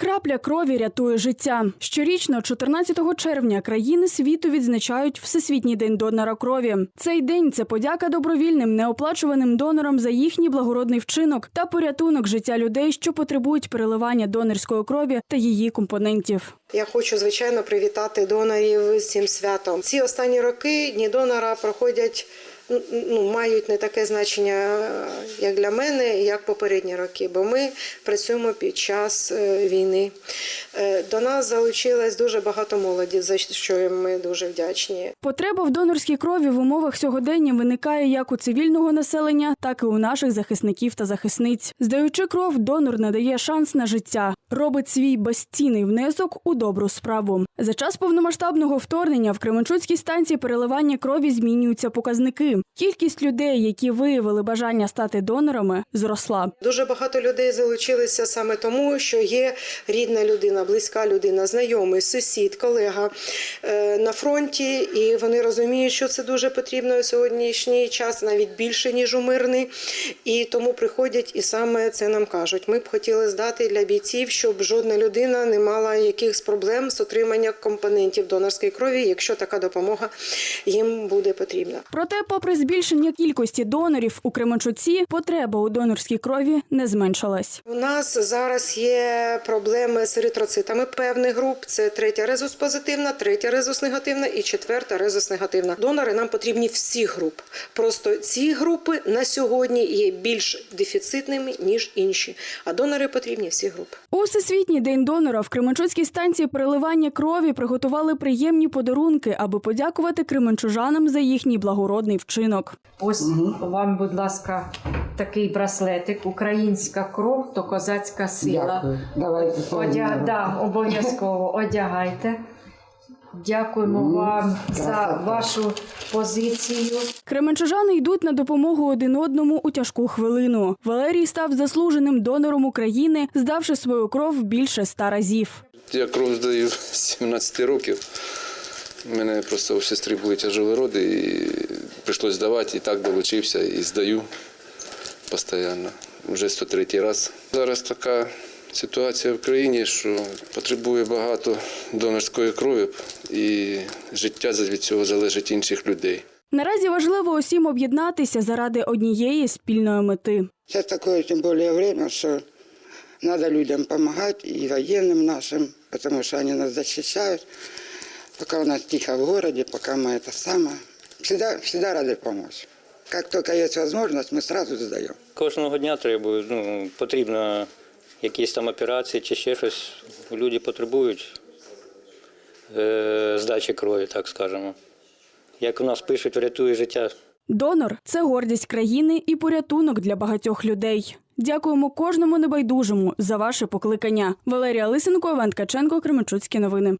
Крапля крові рятує життя. Щорічно, 14 червня, країни світу відзначають Всесвітній день донора крові. Цей день це подяка добровільним неоплачуваним донорам за їхній благородний вчинок та порятунок життя людей, що потребують переливання донорської крові та її компонентів. Я хочу звичайно привітати донорів з цим святом. Ці останні роки дні донора проходять. Ну, мають не таке значення, як для мене, як попередні роки, бо ми працюємо під час е, війни. Е, До нас залучилось дуже багато молоді, за що ми дуже вдячні. Потреба в донорській крові в умовах сьогодення виникає як у цивільного населення, так і у наших захисників та захисниць. Здаючи кров, донор надає шанс на життя, робить свій безцінний внесок у добру справу. За час повномасштабного вторгнення в Кременчуцькій станції переливання крові змінюються показники. Кількість людей, які виявили бажання стати донорами, зросла. Дуже багато людей залучилися саме тому, що є рідна людина, близька людина, знайомий, сусід, колега е, на фронті, і вони розуміють, що це дуже потрібно у сьогоднішній час, навіть більше ніж у мирний. І тому приходять і саме це нам кажуть. Ми б хотіли здати для бійців, щоб жодна людина не мала якихось проблем з отриманням компонентів донорської крові, якщо така допомога їм буде потрібна. Проте, попри збільшення кількості донорів у Кременчуці, потреба у донорській крові не зменшилась. У нас зараз є проблеми з еритроцитами певних груп. Це третя резус позитивна, третя резус негативна і четверта резус негативна. Донори нам потрібні всіх груп. Просто ці групи на сьогодні є більш дефіцитними ніж інші. А донори потрібні всіх груп. У Всесвітній день донора в Кременчуцькій станції переливання крові приготували приємні подарунки, аби подякувати кременчужанам за їхній благородний вчинок. Ось вам, будь ласка, такий браслетик. Українська кров то козацька сила. Дякую. Давайте Одя... Да, обов'язково одягайте. Дякуємо Мгм. вам за вашу позицію. Кременчужани йдуть на допомогу один одному у тяжку хвилину. Валерій став заслуженим донором України, здавши свою кров більше ста разів. Я кров здаю з 17 років. У мене просто у сестри були тяжелі роди, і прийшлось здавати, і так долучився, і здаю постійно. Вже 103 раз. Зараз така ситуація в країні, що потребує багато донорської крові, і життя від цього залежить інших людей. Наразі важливо усім об'єднатися заради однієї спільної мети. Сейчас такое тем более время, что надо людям помогать и военным нашим, потому что они нас защищают. Пока у нас тихо в городе, пока мы это самое, всегда, всегда рады помочь. Как только есть возможность, мы сразу сдаем. Кожного дня треба, ну, потрібно якісь там операції чи ще щось. Люди потребують е, здачі крові, так скажемо. Як у нас пишуть, врятує життя. Донор це гордість країни і порятунок для багатьох людей. Дякуємо кожному небайдужому за ваше покликання. Валерія Лисенко, Іван Ткаченко, Кременчуцькі новини.